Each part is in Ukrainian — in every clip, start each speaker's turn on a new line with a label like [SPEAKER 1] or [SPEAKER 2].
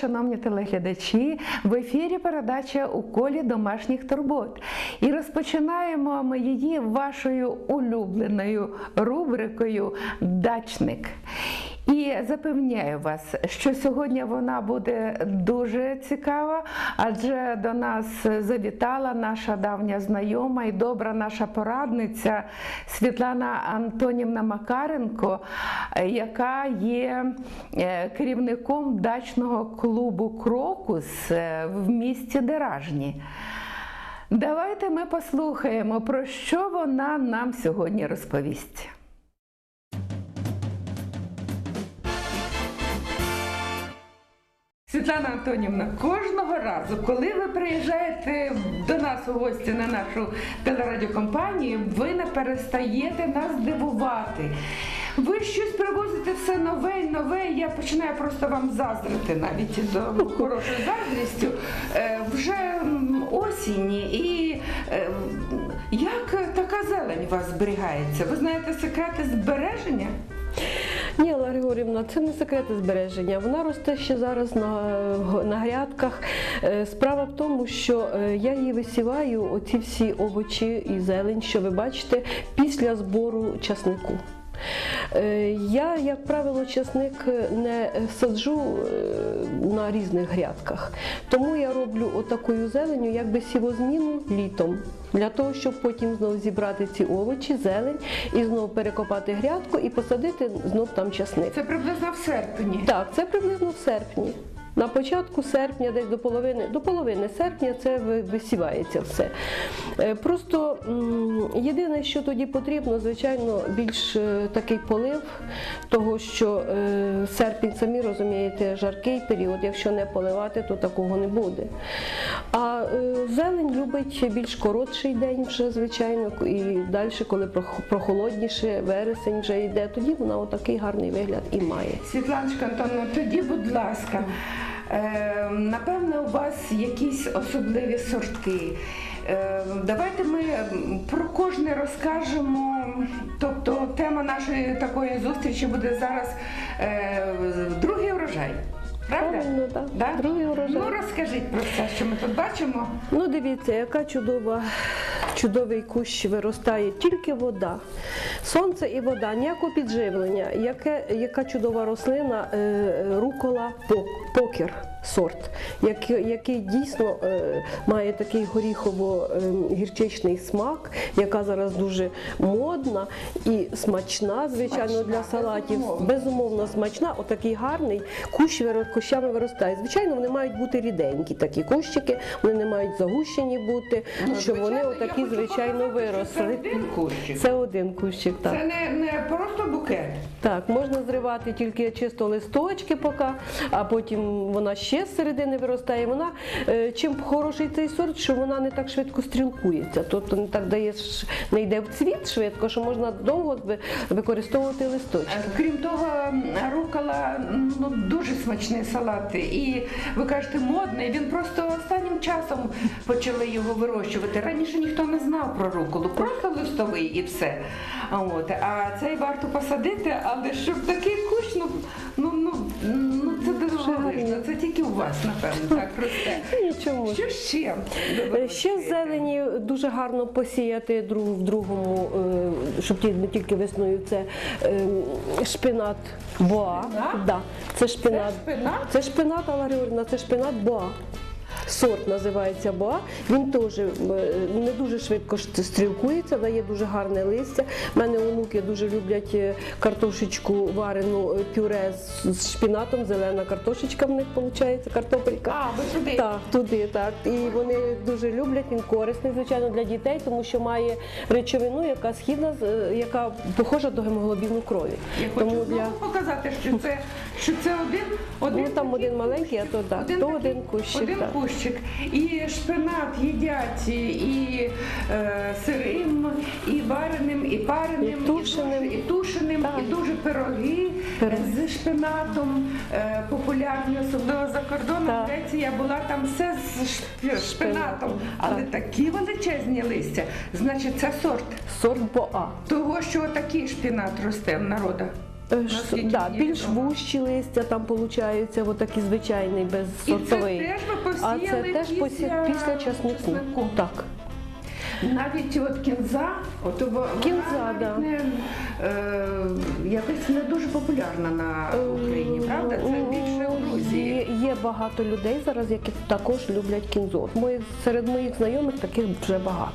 [SPEAKER 1] Шановні телеглядачі. В ефірі передача у колі домашніх турбот. І розпочинаємо ми її вашою улюбленою рубрикою Дачник. І запевняю вас, що сьогодні вона буде дуже цікава, адже до нас завітала наша давня знайома і добра наша порадниця Світлана Антонівна Макаренко, яка є е, керівником дачного клубу Крокус е, в місті Деражні. Давайте ми послухаємо, про що вона нам сьогодні розповість. Світлана Антонівна, кожного разу, коли ви приїжджаєте до нас у гості на нашу телерадіокомпанію, ви не перестаєте нас дивувати. Ви щось привозите все нове і нове. Я починаю просто вам заздрити навіть з хорошою заздрістю. Е, вже осінь і е, як така зелень у вас зберігається? Ви знаєте секрети збереження?
[SPEAKER 2] Ні, Лара Григорівна, це не секрети збереження. Вона росте ще зараз на, на грядках. Е, Справа в тому, що е, я її висіваю, оці всі овочі і зелень, що ви бачите, після збору часнику. Е, Я, як правило, часник не саджу е, на різних грядках, тому я роблю отакою зеленю, якби сівозміну літом, для того, щоб потім знову зібрати ці овочі, зелень і знову перекопати грядку і посадити знов там часник.
[SPEAKER 1] Це приблизно в серпні.
[SPEAKER 2] Так, це приблизно в серпні. На початку серпня, десь до половини, до половини серпня це висівається все. Е, Просто єдине, що тоді потрібно, звичайно, більш е, такий полив, того що е, серпень, самі розумієте, жаркий період. Якщо не поливати, то такого не буде. А зелень любить більш коротший день вже, звичайно, і далі, коли прохолодніше, вересень вже йде, тоді вона отакий гарний вигляд і має.
[SPEAKER 1] Світланочка Антоновна, тоді, будь ласка, напевне, у вас якісь особливі сортки. Е, давайте ми про кожне розкажемо. Тобто тема нашої такої зустрічі буде зараз е, другий урожай. Правда?
[SPEAKER 2] Правильно, так.
[SPEAKER 1] Да?
[SPEAKER 2] Другий урожай.
[SPEAKER 1] Ну розкажіть про це, що ми тут бачимо.
[SPEAKER 2] Ну, дивіться, яка чудова, чудовий кущ виростає, тільки вода. Сонце і вода, ніякого підживлення. Яке, яка чудова рослина, е, рукола пок- покер сорт, який, який дійсно е, має такий горіхово-гірчичний смак, яка зараз дуже модна і смачна, звичайно,
[SPEAKER 1] Смачна,
[SPEAKER 2] для салатів.
[SPEAKER 1] безумовно.
[SPEAKER 2] Безумовно смачна, отакий гарний кущ виро- кущами виростає. Звичайно, вони мають бути ріденькі, такі кущики, вони не мають загущені бути, щоб вони
[SPEAKER 1] звичайно, я
[SPEAKER 2] отакі,
[SPEAKER 1] хочу
[SPEAKER 2] звичайно,
[SPEAKER 1] показати, що
[SPEAKER 2] виросли.
[SPEAKER 1] Це один кущик.
[SPEAKER 2] Це один кущик, так.
[SPEAKER 1] Це не, не просто букет.
[SPEAKER 2] Так, можна зривати тільки чисто листочки поки, а потім вона ще з середини виростає. Вона е, чим хороший цей сорт, що вона не так швидко стрілкується, тобто не так дає не йде в цвіт швидко, що можна довго використовувати листочки.
[SPEAKER 1] Е, Крім того, м, рукола ну, дуже смачний салат. І ви кажете, модний. Він просто останнім часом почали його вирощувати. Раніше ніхто не знав про руколу, просто листовий і все. От. А цей варто посадити, але щоб такий кущ, ну, дивовижно. Це тільки у вас, напевно, так росте.
[SPEAKER 2] Нічому.
[SPEAKER 1] Що ще?
[SPEAKER 2] Ще з зелені дуже гарно посіяти друг в другому, е, щоб ті- не тільки весною, це е, шпинат боа.
[SPEAKER 1] Шпинат?
[SPEAKER 2] Да, це шпинат.
[SPEAKER 1] Це шпинат?
[SPEAKER 2] Це шпинат, Алла Григорівна, це шпинат боа. Сорт називається боа. Він теж е, не дуже швидко стрілкується, дає дуже гарне листя. У мене онуки дуже люблять е, картошечку варену е, пюре з- шпинатом, зелена картошечка в них виходить, картопелька.
[SPEAKER 1] А, ви туди.
[SPEAKER 2] Так, туди, так. І вони дуже люблять, він корисний, звичайно, для дітей, тому що має речовину, яка східна, яка похожа до гемоглобіну крові.
[SPEAKER 1] Я хочу знову показати, що це, що це один, один
[SPEAKER 2] Ну, там один маленький, а то так, то один кущик,
[SPEAKER 1] Один
[SPEAKER 2] так.
[SPEAKER 1] кущик. І шпинат їдять і, е, сирим, і вареним, і пареним,
[SPEAKER 2] І тушеним.
[SPEAKER 1] і, дуже- і тушеним,
[SPEAKER 2] Так.
[SPEAKER 1] і дуже пироги
[SPEAKER 2] Пироги.
[SPEAKER 1] з шпинатом е, популярні, особливо за кордоном.
[SPEAKER 2] Так.
[SPEAKER 1] Я була там все з шп- шпинатом, але такі величезні листя. Значить, це сорт
[SPEAKER 2] Сорт боа.
[SPEAKER 1] того, що такий шпинат росте в народа.
[SPEAKER 2] Е,
[SPEAKER 1] Наскільки
[SPEAKER 2] да,
[SPEAKER 1] мені
[SPEAKER 2] більш
[SPEAKER 1] відомо.
[SPEAKER 2] вущі листя там получаються, отакі звичайний,
[SPEAKER 1] І це теж ви
[SPEAKER 2] А
[SPEAKER 1] посіяли
[SPEAKER 2] це теж після, після часнику.
[SPEAKER 1] часнику.
[SPEAKER 2] Так.
[SPEAKER 1] Навіть от кінза, от вона
[SPEAKER 2] Кінза,
[SPEAKER 1] навіть
[SPEAKER 2] да.
[SPEAKER 1] не, е, якось не дуже популярна на Україні, правда? Це більше в Грузії.
[SPEAKER 2] Є, є багато людей зараз, які також люблять кінзу. От моїх, серед моїх знайомих таких вже багато.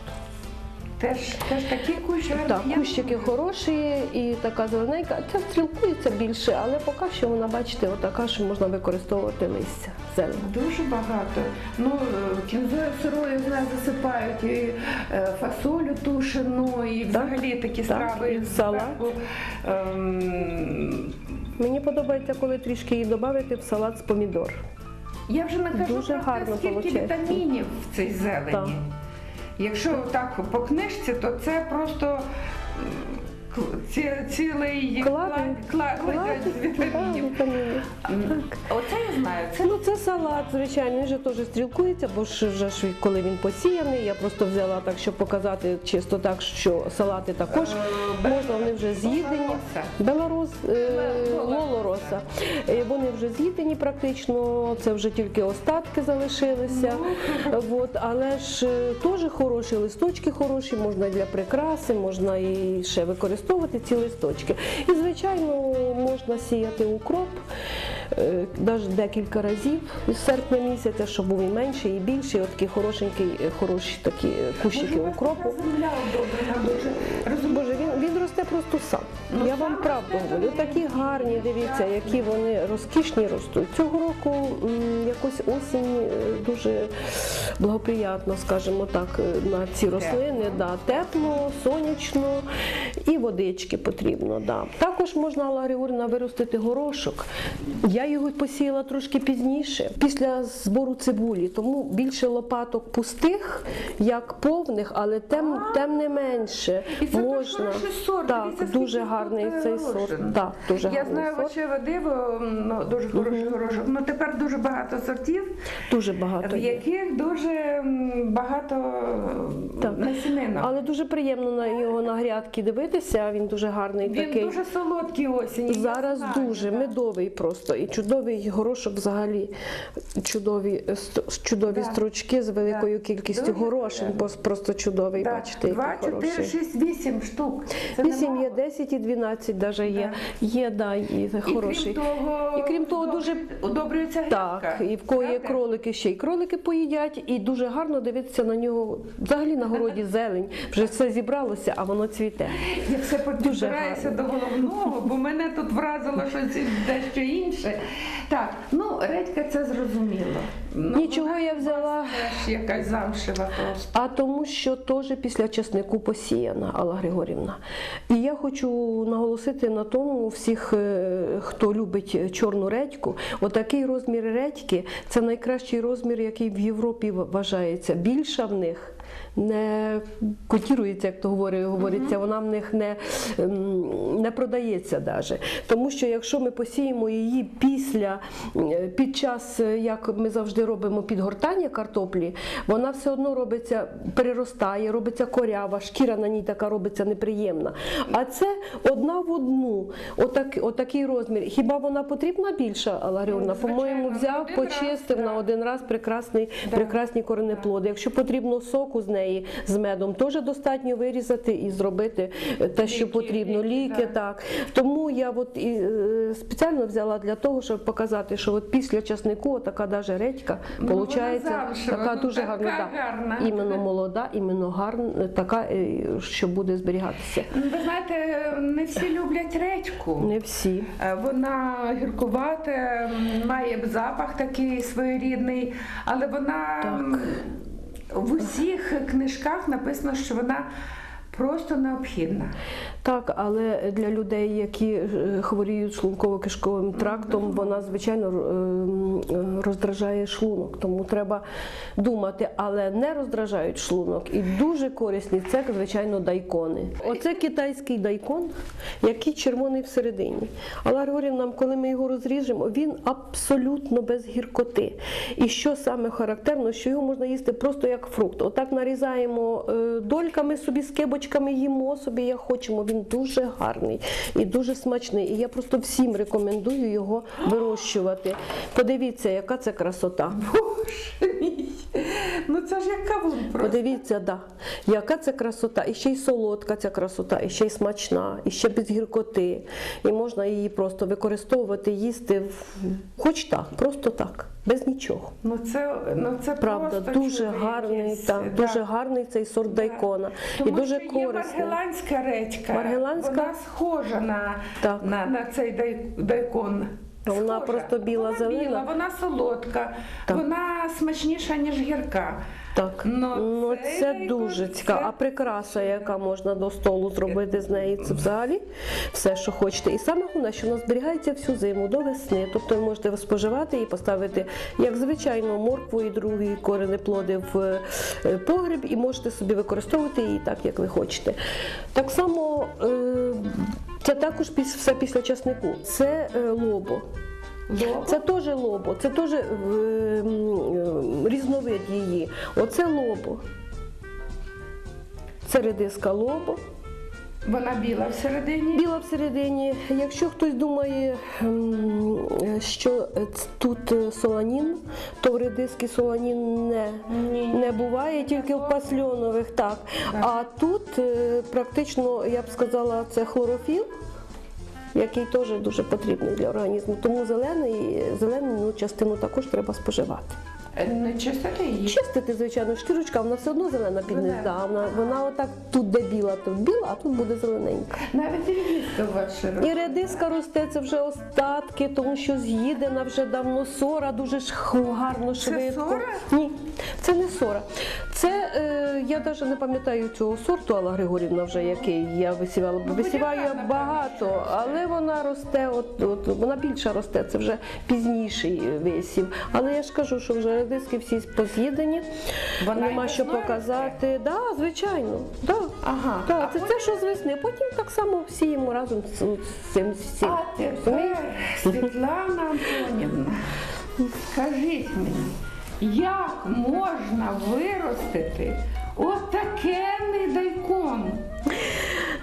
[SPEAKER 1] Теж, теж такі кущі.
[SPEAKER 2] Так, кущики хороші і така зелененька. Це стрілкується більше, але поки що вона, бачите, отака, що можна використовувати листя зелень.
[SPEAKER 1] Дуже багато. Ну, е, кінзою сирою з нас засипають і е, фасолю тушену, і взагалі такі
[SPEAKER 2] так,
[SPEAKER 1] страви.
[SPEAKER 2] і салат.
[SPEAKER 1] ем,
[SPEAKER 2] Мені подобається, коли трішки її додати в салат з помідор.
[SPEAKER 1] Я вже не кажу
[SPEAKER 2] Дуже гарно
[SPEAKER 1] скільки вітамінів в цій зелені.
[SPEAKER 2] Так.
[SPEAKER 1] Якщо так по книжці, то це просто ці- цілий клад, вітамінів. Оце я знаю. Це
[SPEAKER 2] Ну це салат, звичайно, він же теж стрілкується, бо ж вже ж коли він посіяний, я просто взяла так, щоб показати чисто так, що салати також
[SPEAKER 1] Е,
[SPEAKER 2] можна, вони вже з'їдені. Белорос, е,
[SPEAKER 1] Лолороса.
[SPEAKER 2] Е, Вони вже з'їдені практично, це вже тільки остатки залишилися. От, але ж е, теж хороші листочки хороші, можна для прикраси, можна і ще використовувати ці листочки. І звичайно можна сіяти укроп. Навіть декілька разів з серпня місяця, щоб був і менший, і більший, от такі хорошенькі, е, хороші такі кущики укропу. Боже, він, він росте просто сам.
[SPEAKER 1] Ну,
[SPEAKER 2] Я вам правду говорю. Такі гарні, дивіться, які вони розкішні ростуть. Цього року м, якось осінь е, дуже благоприятно, скажімо так, е, на ці рослини. Да, тепло, сонячно і водички потрібно. Да. Також можна, Алла Григорівна, виростити горошок. Я його посіяла трошки пізніше, після збору цибулі, тому більше лопаток пустих, як повних, але тем, тем не менше.
[SPEAKER 1] І це
[SPEAKER 2] можна.
[SPEAKER 1] хороший сорт.
[SPEAKER 2] Так,
[SPEAKER 1] Дивіться,
[SPEAKER 2] дуже
[SPEAKER 1] скільки
[SPEAKER 2] гарний
[SPEAKER 1] тут, е,
[SPEAKER 2] цей сорт.
[SPEAKER 1] горошин.
[SPEAKER 2] Так, дуже
[SPEAKER 1] Я
[SPEAKER 2] гарний
[SPEAKER 1] знаю
[SPEAKER 2] сорт.
[SPEAKER 1] очеве диво, ну, дуже хороший горошок. Ну тепер дуже багато сортів,
[SPEAKER 2] Дуже багато.
[SPEAKER 1] в
[SPEAKER 2] є.
[SPEAKER 1] яких дуже м, багато
[SPEAKER 2] Так.
[SPEAKER 1] насінинок.
[SPEAKER 2] Але дуже приємно на його на грядки дивитися. Він дуже гарний
[SPEAKER 1] Він
[SPEAKER 2] такий.
[SPEAKER 1] дуже солодкий осінь. я
[SPEAKER 2] Зараз
[SPEAKER 1] знаю,
[SPEAKER 2] дуже
[SPEAKER 1] так.
[SPEAKER 2] медовий просто і чудовий горошок взагалі чудові ст- чудові
[SPEAKER 1] Да.
[SPEAKER 2] стручки з великою кількістю
[SPEAKER 1] Дуже
[SPEAKER 2] горошин, просто чудовий,
[SPEAKER 1] Так,
[SPEAKER 2] бачите,
[SPEAKER 1] Два,
[SPEAKER 2] який
[SPEAKER 1] чотири,
[SPEAKER 2] хороший.
[SPEAKER 1] шість, вісім штук.
[SPEAKER 2] Вісім є, 10 і 12 даже є. Є, да, і хороший.
[SPEAKER 1] І крім того,
[SPEAKER 2] І крім того, дуже-
[SPEAKER 1] удобрюється грядка.
[SPEAKER 2] Так, і в є кролики, ще й кролики поїдять, і дуже гарно дивитися на нього. Взагалі на городі зелень. Вже все зібралося, а воно цвіте.
[SPEAKER 1] Я все підбираюся до головного, бо мене тут вразило щось дещо інше. Так, ну редька це зрозуміло. Ну,
[SPEAKER 2] Нічого я взяла.
[SPEAKER 1] Якась замшева просто.
[SPEAKER 2] А тому, що теж після часнику посіяна Алла Григорівна. І я хочу наголосити на тому всіх, е, хто любить чорну редьку. Отакий розмір редьки це найкращий розмір, який в Європі вважається. Більша в них. Не котірується, як то говорить, говориться, вона в них не, ем, не продається даже. Тому що якщо ми посіємо її після, е, під час, е, як ми завжди робимо підгортання картоплі, вона все одно робиться, переростає, робиться корява, шкіра на ній така робиться неприємна. А це одна в одну, отак, отакий розмір. Хіба вона потрібна більша, Алла По-моєму, взяв,
[SPEAKER 1] один раз,
[SPEAKER 2] почистив на один раз прекрасний, прекрасні коренеплоди. Якщо потрібно соку з неї з медом, теж достатньо вирізати і зробити те, що
[SPEAKER 1] Ліки,
[SPEAKER 2] потрібно.
[SPEAKER 1] ліки,
[SPEAKER 2] Ліки,
[SPEAKER 1] так.
[SPEAKER 2] так. Тому я от і е, спеціально взяла для того, щоб показати, що от після часнику така даже редька
[SPEAKER 1] Ну, замшева,
[SPEAKER 2] така
[SPEAKER 1] ну,
[SPEAKER 2] дуже
[SPEAKER 1] така
[SPEAKER 2] гарна. да.
[SPEAKER 1] гарна.
[SPEAKER 2] Іменно молода, іменно гарна, така, е, що буде зберігатися.
[SPEAKER 1] Ну, Ви знаєте, не всі люблять редьку.
[SPEAKER 2] Не всі.
[SPEAKER 1] Е, Вона гіркувата, має запах такий своєрідний, але вона
[SPEAKER 2] Так.
[SPEAKER 1] В усіх книжках написано, що вона просто необхідна.
[SPEAKER 2] Так, але для людей, які е, хворіють шлунково-кишковим трактом, вона звичайно е, роздражає шлунок. Тому треба думати, але не роздражають шлунок. І дуже корисні це, звичайно, дайкони. Оце китайський дайкон, який червоний всередині. Але Григорівна, коли ми його розріжемо, він абсолютно без гіркоти. І що саме характерно, що його можна їсти просто як фрукт. Отак нарізаємо е, дольками собі, скибочками їмо собі, як хочемо. Він дуже гарний і дуже смачний. І я просто всім рекомендую його вирощувати. Подивіться, яка це красота.
[SPEAKER 1] Боже мій. Ну це ж як кавун просто.
[SPEAKER 2] Подивіться, да, яка це красота, і ще й солодка ця красота, і ще й смачна, і ще без гіркоти. І можна її просто використовувати, їсти хоч так, просто так, без нічого.
[SPEAKER 1] Ну це, ну це
[SPEAKER 2] Правда,
[SPEAKER 1] просто
[SPEAKER 2] дуже гарний, так,
[SPEAKER 1] да.
[SPEAKER 2] дуже гарний цей сорт дайкона.
[SPEAKER 1] Тому
[SPEAKER 2] і дуже
[SPEAKER 1] що є маргеланська редька.
[SPEAKER 2] Маргеланська?
[SPEAKER 1] Вона схожа на,
[SPEAKER 2] Так.
[SPEAKER 1] на, на цей дай, дайкон.
[SPEAKER 2] Вона просто біла,
[SPEAKER 1] вона
[SPEAKER 2] зелена.
[SPEAKER 1] Біла, вона солодка,
[SPEAKER 2] Так.
[SPEAKER 1] вона смачніша, ніж гірка.
[SPEAKER 2] Так,
[SPEAKER 1] Ну,
[SPEAKER 2] ну
[SPEAKER 1] цей
[SPEAKER 2] це дуже цікаво.
[SPEAKER 1] це-
[SPEAKER 2] А прикраса, яка можна до столу зробити з неї, це взагалі все, що хочете. І саме головне, що вона зберігається всю зиму до весни. Тобто ви можете споживати і поставити, як звичайно, моркву і другі коренеплоди в е, погріб, і можете собі використовувати її так, як ви хочете. Так само. е, Це також все після часнику. Це е, лобо.
[SPEAKER 1] Лобо?
[SPEAKER 2] Це теж лобо, це теж е, е, різновид її. Оце лобо. Це редиска лобо.
[SPEAKER 1] Вона біла всередині.
[SPEAKER 2] Біла всередині. Якщо хтось думає, е, що тут соланін, то в редиски соланін не,
[SPEAKER 1] Ні.
[SPEAKER 2] не буває, тільки в пасльонових. Так. А тут е, практично, я б сказала, це хлорофіл. Який теж дуже потрібний для організму. Тому зелений, зелену ну, частину також треба споживати.
[SPEAKER 1] Е, Не чистити її.
[SPEAKER 2] Чистити, звичайно, шкірочка, вона все одно зелена під низ. Вона, вона отак тут де біла, тут біла, а тут буде зелененька.
[SPEAKER 1] Навіть рідка ваша.
[SPEAKER 2] І редиска росте, це вже остатки, тому що з'їдена вже давно сора, дуже ж гарно швидко.
[SPEAKER 1] сора?
[SPEAKER 2] Ні, це не сора. Це е, я навіть не пам'ятаю цього сорту, Алла Григорівна, вже який я висівала, бо
[SPEAKER 1] Ну,
[SPEAKER 2] висіваю я багато, але вона росте, от, от вона більше росте, це вже пізніший висів. Але я ж кажу, що вже редиски всі поз'їдені,
[SPEAKER 1] Вона
[SPEAKER 2] нема що
[SPEAKER 1] весною
[SPEAKER 2] показати. Да, звичайно, да.
[SPEAKER 1] Ага.
[SPEAKER 2] Так,
[SPEAKER 1] А
[SPEAKER 2] це, це що з весни. Потім так само всіємо разом з з цим всім.
[SPEAKER 1] А тепер, Світлана Антонівна, скажіть мені, як можна виростити отакенний дайкон?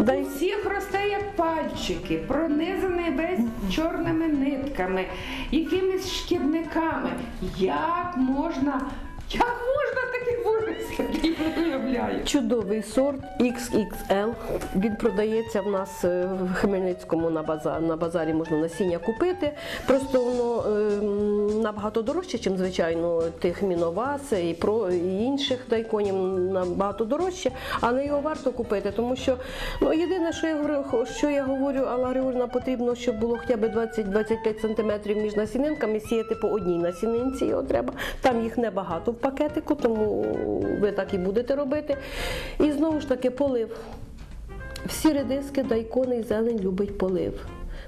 [SPEAKER 2] Дай
[SPEAKER 1] й всіх росте як пальчики, пронизаний весь чорними нитками, якимись шкідниками. Як можна, як можна таке виростити? Я не уявляю.
[SPEAKER 2] чудовий сорт XXL. Він продається в нас е, в Хмельницькому на базар. На базарі можна насіння купити. Просто воно е, набагато дорожче, ніж звичайно тих міновас і про і інших дайконів набагато дорожче, але його варто купити, тому що ну єдине, що я говорю, що я говорю, Григорівна, потрібно, щоб було хоча б 20-25 сантиметрів між насінинками, сіяти по одній насінинці його треба. Там їх небагато пакетику, тому ви так і будете робити. І знову ж таки полив. Всі редиски, дайкони і зелень любить полив.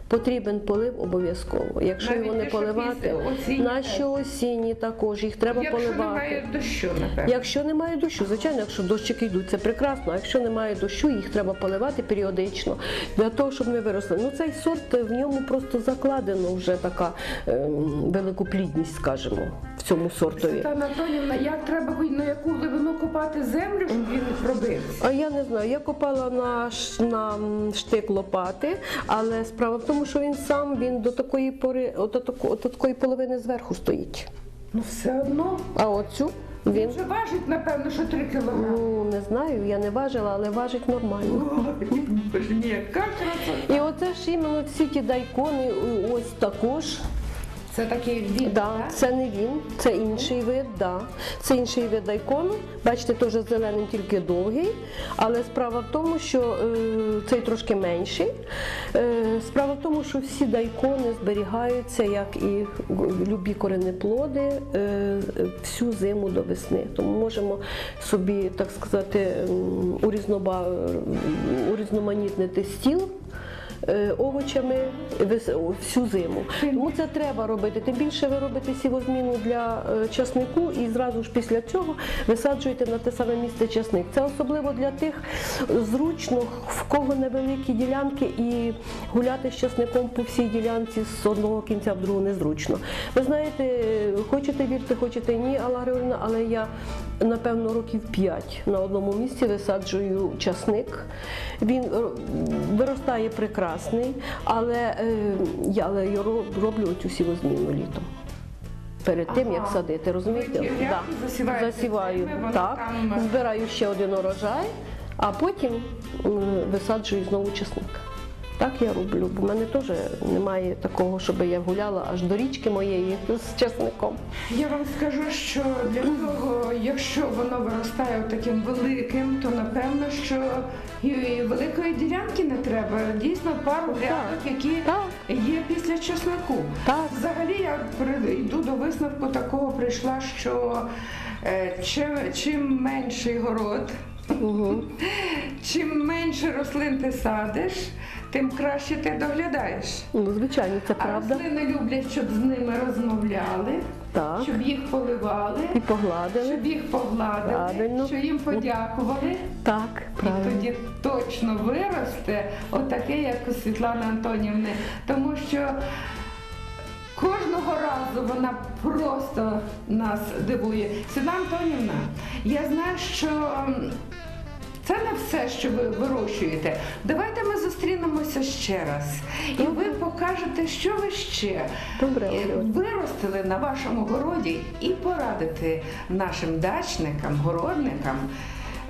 [SPEAKER 2] Потрібен полив обов'язково. Якщо
[SPEAKER 1] Навіть
[SPEAKER 2] його не поливати,
[SPEAKER 1] осінні
[SPEAKER 2] наші осінні також їх треба
[SPEAKER 1] Якщо
[SPEAKER 2] поливати.
[SPEAKER 1] немає дощу, напевно.
[SPEAKER 2] Якщо немає дощу, звичайно, якщо дощики йдуть, це прекрасно. А якщо немає дощу, їх треба поливати періодично для того, щоб не виросли. Ну цей сорт в ньому просто закладено вже така ем, великоплідність, скажімо, в цьому сортові.
[SPEAKER 1] Антонівна, як треба на яку глибину копати землю, щоб він не пробився?
[SPEAKER 2] А я не знаю, я копала на, на штик лопати, але справа в тому, що він сам він до такої пори, от до, тако- до такої половини зверху стоїть.
[SPEAKER 1] Ну все одно.
[SPEAKER 2] А оцю
[SPEAKER 1] Він
[SPEAKER 2] він
[SPEAKER 1] вже важить, напевно, що 3 кілограми.
[SPEAKER 2] ну не знаю, я не важила, але важить нормально.
[SPEAKER 1] Красота.
[SPEAKER 2] І оце ж іменно всі ті дайкони ось також.
[SPEAKER 1] Це такий він,
[SPEAKER 2] Да,
[SPEAKER 1] так?
[SPEAKER 2] це не він, це інший вид, да. Це інший вид дайкону. Бачите, теж з зеленим тільки довгий. Але справа в тому, що е, цей трошки менший. Е, справа в тому, що всі дайкони зберігаються, як і любі коренеплоди, е, всю зиму до весни. Тому можемо собі, так сказати, урізноманітнити стіл овочами всю зиму. Тому це треба робити. Тим більше ви робите сівозміну для е, часнику і зразу ж після цього висаджуєте на те саме місце часник. Це особливо для тих зручно, в кого невеликі ділянки, і гуляти з часником по всій ділянці з одного кінця в другу незручно. Ви знаєте, хочете вірте, хочете ні, Алла Григорівна, але я напевно років 5 на одному місці висаджую часник. Він е, виростає прекрасний, але е, я роблю цю сівозміну літом. Перед тим як садити, розумієте?
[SPEAKER 1] Да.
[SPEAKER 2] Засіваю
[SPEAKER 1] цими,
[SPEAKER 2] так,
[SPEAKER 1] там-
[SPEAKER 2] збираю ще один урожай, а потім висаджую знову часник. Так я роблю, бо в мене теж немає такого, щоб я гуляла аж до річки моєї з часником.
[SPEAKER 1] Я вам скажу, що для того, якщо воно виростає таким великим, то напевно, що і великої ділянки не треба. Дійсно, пару грядок, які
[SPEAKER 2] Так.
[SPEAKER 1] є після чеснику.
[SPEAKER 2] Так.
[SPEAKER 1] Взагалі я при- йду до висновку такого прийшла, що е, чим, чим менший город,
[SPEAKER 2] Угу.
[SPEAKER 1] чим менше рослин ти садиш, тим краще ти доглядаєш.
[SPEAKER 2] Ну, звичайно, це
[SPEAKER 1] А
[SPEAKER 2] правда.
[SPEAKER 1] рослини люблять, щоб з ними розмовляли,
[SPEAKER 2] Так.
[SPEAKER 1] щоб їх поливали.
[SPEAKER 2] І погладили.
[SPEAKER 1] Щоб їх погладили,
[SPEAKER 2] Правильно.
[SPEAKER 1] що їм подякували,
[SPEAKER 2] Так,
[SPEAKER 1] і тоді точно виросте отаке, як у Світлани Антонівни. Тому що кожного разу вона просто нас дивує. Світлана Антонівна, я знаю, що. Це не все, що ви вирощуєте. Давайте ми зустрінемося ще раз, і ви покажете, що ви ще
[SPEAKER 2] Добре,
[SPEAKER 1] е, виростили на вашому городі і порадити нашим дачникам, городникам,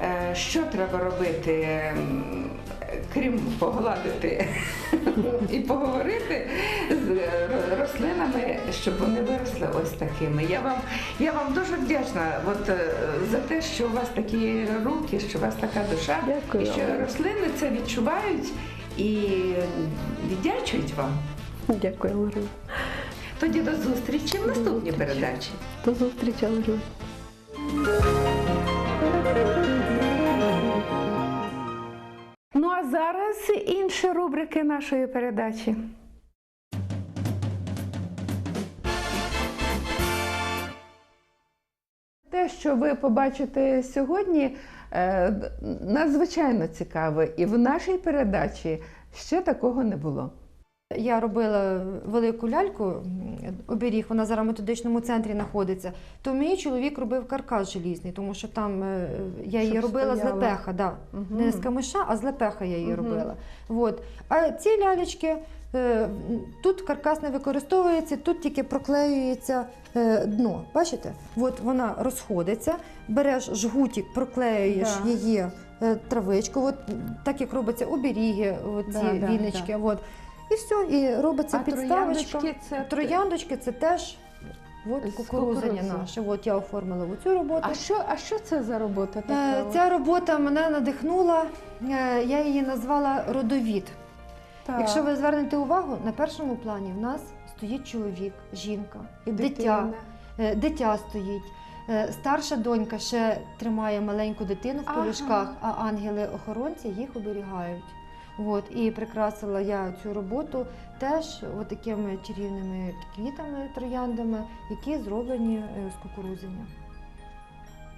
[SPEAKER 1] е, що треба робити, крім погладити і поговорити з рослинами, щоб вони виросли ось такими. Я вам, я вам дуже вдячна от, е, за те, що у вас такі руки, що у вас така душа,
[SPEAKER 2] Дякую
[SPEAKER 1] і що рослини це відчувають і віддячують вам.
[SPEAKER 2] Дякую, Олег.
[SPEAKER 1] Тоді до зустрічі в наступній передачі.
[SPEAKER 2] До зустрічі, Олег.
[SPEAKER 1] Зараз інші рубрики нашої передачі. Те, що ви побачите сьогодні, е, надзвичайно цікаве, і в нашій передачі ще такого не було.
[SPEAKER 3] Я робила велику ляльку, оберіг, вона зараз в методичному центрі знаходиться. То мій чоловік робив каркас желізний, тому що там е, я її
[SPEAKER 1] Щоб
[SPEAKER 3] робила з лепеха, да.
[SPEAKER 1] Мгм.
[SPEAKER 3] не з камиша, а з лепеха я її
[SPEAKER 1] Мгм.
[SPEAKER 3] робила. От. А ці лялечки, е, тут каркас не використовується, тут тільки проклеюється е, дно. Бачите? От вона розходиться, береш жгутик, проклеюєш
[SPEAKER 1] Да.
[SPEAKER 3] її травичку, от, так як робиться оберіги, ці
[SPEAKER 1] Да, да,
[SPEAKER 3] віночки. От. І все, і робиться
[SPEAKER 1] А
[SPEAKER 3] підставочка.
[SPEAKER 1] трояндочки це
[SPEAKER 3] Трояндочки це теж от,
[SPEAKER 1] З
[SPEAKER 3] кукурузення наше. От я оформила цю роботу.
[SPEAKER 1] А що, а що це за робота
[SPEAKER 3] Е,
[SPEAKER 1] така?
[SPEAKER 3] Ця робота мене надихнула, е, я її назвала родовід.
[SPEAKER 1] Так.
[SPEAKER 3] Якщо ви звернете увагу, на першому плані в нас стоїть чоловік, жінка,
[SPEAKER 1] І
[SPEAKER 3] дитя, е, дитя стоїть. Старша донька ще тримає маленьку дитину в
[SPEAKER 1] Ага.
[SPEAKER 3] пелюшках, а ангели-охоронці їх оберігають. От, і прикрасила я цю роботу теж такими чарівними квітами, трояндами, які зроблені е, з кукурудзяння.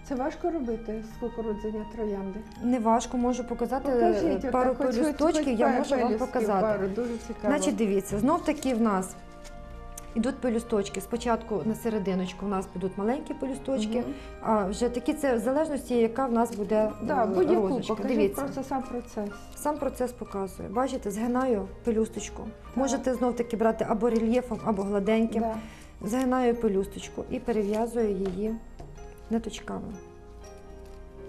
[SPEAKER 1] Це важко робити з кукурудзяння троянди.
[SPEAKER 3] Неважко можу показати е,
[SPEAKER 1] Покажіть,
[SPEAKER 3] пару пелюсточків, я можу вам показати.
[SPEAKER 1] Пару, дуже цікаво.
[SPEAKER 3] Значить, дивіться, знов таки в нас йдуть пелюсточки. Спочатку на серединочку в нас підуть маленькі пелюсточки, а вже такі це в залежності, яка в нас буде
[SPEAKER 1] Да,
[SPEAKER 3] е, розочка. Дивіться,
[SPEAKER 1] просто сам процес.
[SPEAKER 3] сам процес показує. Бачите, згинаю пелюсточку. Можете знов таки брати або рельєфом, або гладеньким.
[SPEAKER 1] Да.
[SPEAKER 3] Згинаю пелюсточку і перев'язую її ниточками.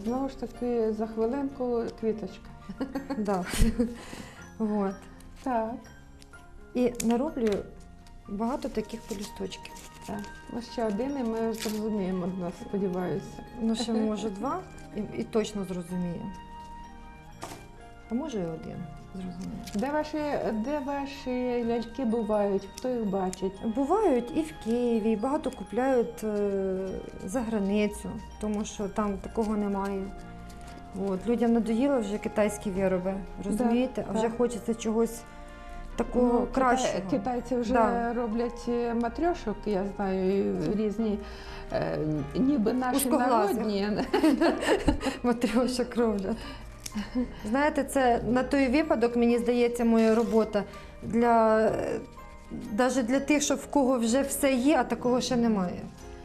[SPEAKER 1] Знову ж таки, за хвилинку квіточка.
[SPEAKER 3] Да. Вот.
[SPEAKER 1] Так,
[SPEAKER 3] І нароблюю багато таких пелюсточків.
[SPEAKER 1] так. Ну ще один, і ми зрозуміємо нас, сподіваюся.
[SPEAKER 3] Ну, ще може два і, і точно зрозуміє. А може і один зрозуміє.
[SPEAKER 1] Де ваші, де ваші ляльки бувають? Хто їх бачить?
[SPEAKER 3] Бувають і в Києві, і багато купляють е, за границю, тому що там такого немає. От, людям надоїло вже китайські вироби, розумієте? а вже
[SPEAKER 1] так.
[SPEAKER 3] хочеться чогось такого
[SPEAKER 1] Ну,
[SPEAKER 3] кращого.
[SPEAKER 1] Китайці вже
[SPEAKER 3] Да.
[SPEAKER 1] роблять е, матрьошок, я знаю, різні, е, ніби наші народні.
[SPEAKER 3] Матрьошок роблять. Знаєте, це на той випадок, мені здається, моя робота для навіть для тих, що в кого вже все є, а такого ще немає.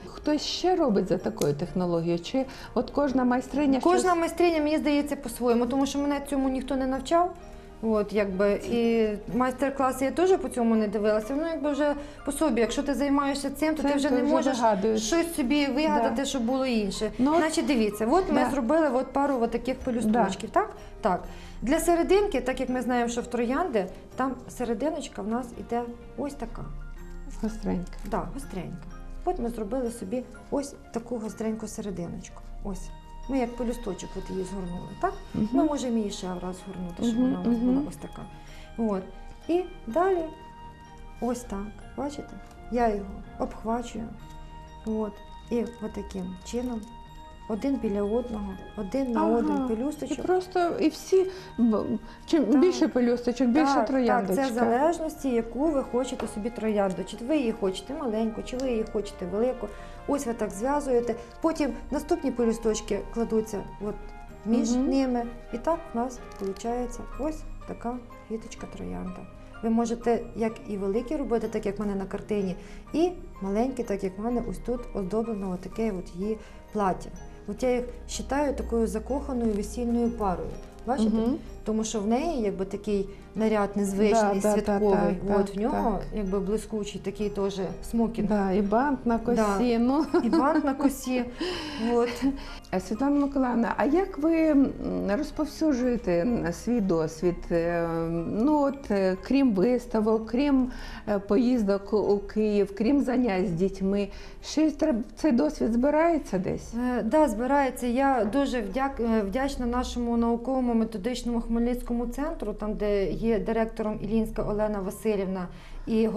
[SPEAKER 1] Хтось ще робить за такою технологією? Чи от кожна майстриня
[SPEAKER 3] Кожна
[SPEAKER 1] щось-
[SPEAKER 3] майстриня, мені здається, по-своєму, тому що мене цьому ніхто не навчав. От, якби, і майстер-класи я теж по цьому не дивилася. Ну, якби вже по собі, якщо ти займаєшся цим, то
[SPEAKER 1] Це
[SPEAKER 3] ти вже
[SPEAKER 1] ти
[SPEAKER 3] не
[SPEAKER 1] вже
[SPEAKER 3] можеш
[SPEAKER 1] вигадуєш.
[SPEAKER 3] щось собі вигадати,
[SPEAKER 1] Да.
[SPEAKER 3] щоб було інше.
[SPEAKER 1] Ну,
[SPEAKER 3] Значить, дивіться, от ми зробили от пару от таких пелюсточків, так? Так. Для серединки, так як ми знаємо, що в троянди, там серединочка в нас іде ось така.
[SPEAKER 1] Гостренька.
[SPEAKER 3] Да, гостренька. От ми зробили собі ось таку гостреньку серединочку. Ось. Ми як полюсточок от її згорнули, так?
[SPEAKER 1] Мгм.
[SPEAKER 3] Ми можемо її ще раз згорнути, щоб
[SPEAKER 1] Мгм,
[SPEAKER 3] вона у нас була ось така. От. І далі ось так. Бачите? Я його обхвачую. От. І от таким чином. Один біля одного, один на
[SPEAKER 1] Ага.
[SPEAKER 3] один
[SPEAKER 1] І просто і всі чим
[SPEAKER 3] Так.
[SPEAKER 1] більше пелюсточок, більше
[SPEAKER 3] так,
[SPEAKER 1] трояндочка.
[SPEAKER 3] Так, це в залежності, яку ви хочете собі троянду. Чи ви її хочете маленьку, чи ви її хочете велику. Ось ви так зв'язуєте. Потім наступні пелюсточки кладуться от між
[SPEAKER 1] Мгм.
[SPEAKER 3] ними. І так в нас виходить ось така квіточка троянда. Ви можете як і великі робити, так як в мене на картині, і маленькі, так як в мене ось тут оздоблено таке от її плаття. От я їх вважаю такою закоханою весільною парою. Бачите?
[SPEAKER 1] Мгм.
[SPEAKER 3] Тому що в неї якби такий наряд незвичний,
[SPEAKER 1] Да, да,
[SPEAKER 3] святковий.
[SPEAKER 1] так,
[SPEAKER 3] От
[SPEAKER 1] так,
[SPEAKER 3] в нього
[SPEAKER 1] так.
[SPEAKER 3] якби блискучий такий теж смокінг.
[SPEAKER 1] Да, і бант на косі.
[SPEAKER 3] Да.
[SPEAKER 1] Ну.
[SPEAKER 3] І бант на косі. От.
[SPEAKER 1] Е, Світлана Миколаївна, а як ви розповсюджуєте свій досвід? Е, Ну от е, крім виставок, крім поїздок у Київ, крім занять з дітьми, треба цей досвід збирається десь?
[SPEAKER 3] Е, Да, збирається. Я дуже вдяк, вдячна нашому науковому методичному Хмельницькому центру, там де є директором Ілінська Олена Васильівна і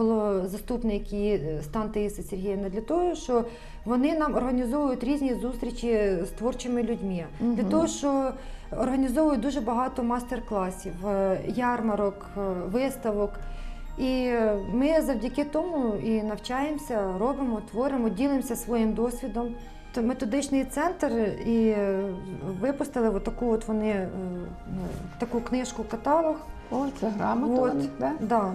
[SPEAKER 3] заступник її е, Стан Таїса Сергіївна, для того, що вони нам організовують різні зустрічі з творчими людьми. Для того, що організовують дуже багато мастер-класів, е, ярмарок, е, виставок. І ми завдяки тому і навчаємося, робимо, творимо, ділимося своїм досвідом. То Методичний центр і е, випустили от таку от вони е, ну, таку книжку каталог.
[SPEAKER 1] О, це грамота.
[SPEAKER 3] От,
[SPEAKER 1] вони, да?
[SPEAKER 3] Да.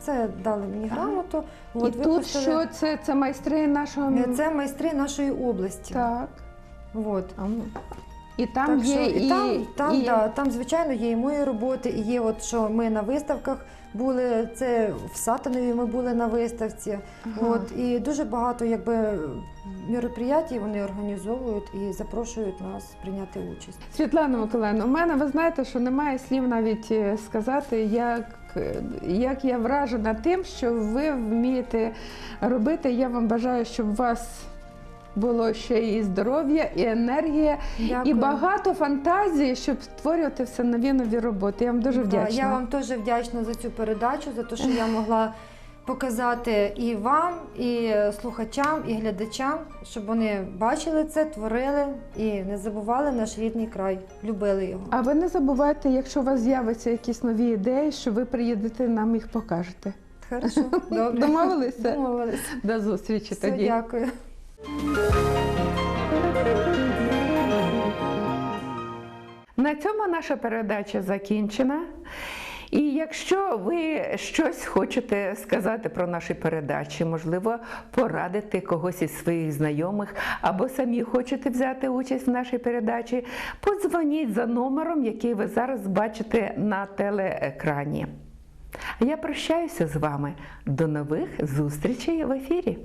[SPEAKER 3] Це дали мені
[SPEAKER 1] Ага.
[SPEAKER 3] грамоту.
[SPEAKER 1] І
[SPEAKER 3] От,
[SPEAKER 1] тут що це? Це майстри нашого
[SPEAKER 3] Е, Це майстри нашої області.
[SPEAKER 1] так.
[SPEAKER 3] От.
[SPEAKER 1] Ну. І там
[SPEAKER 3] так
[SPEAKER 1] є
[SPEAKER 3] що, і, там, там,
[SPEAKER 1] і-
[SPEAKER 3] Да, там, звичайно, є і мої роботи, і є, от, що ми на виставках були, це в Сатанові ми були на виставці.
[SPEAKER 1] Ага.
[SPEAKER 3] От, і дуже багато якби, мероприятій вони організовують і запрошують нас прийняти участь.
[SPEAKER 1] Світлана Миколаївна, у мене ви знаєте, що немає слів навіть е, сказати, як, е, як я вражена тим, що ви вмієте робити. Я вам бажаю, щоб вас було ще і здоров'я, і енергія,
[SPEAKER 3] Дякую.
[SPEAKER 1] і багато фантазії, щоб створювати все нові нові роботи. Я вам дуже вдячна.
[SPEAKER 3] Я вам теж вдячна за цю передачу, за те, що я могла показати і вам, і слухачам, і глядачам, щоб вони бачили це, творили і не забували наш рідний край, любили його.
[SPEAKER 1] А ви не забувайте, якщо у вас з'являться якісь нові ідеї, що ви приїдете, нам їх покажете.
[SPEAKER 3] Хорошо, добре.
[SPEAKER 1] Домовилися?
[SPEAKER 3] Домовились.
[SPEAKER 1] До зустрічі
[SPEAKER 3] Все,
[SPEAKER 1] тоді.
[SPEAKER 3] дякую.
[SPEAKER 1] На цьому наша передача закінчена. І якщо ви щось хочете сказати про наші передачі, можливо, порадити когось із своїх знайомих, або самі хочете взяти участь в нашій передачі, подзвоніть за номером, який ви зараз бачите на телеекрані. Я прощаюся з вами. До нових зустрічей в ефірі.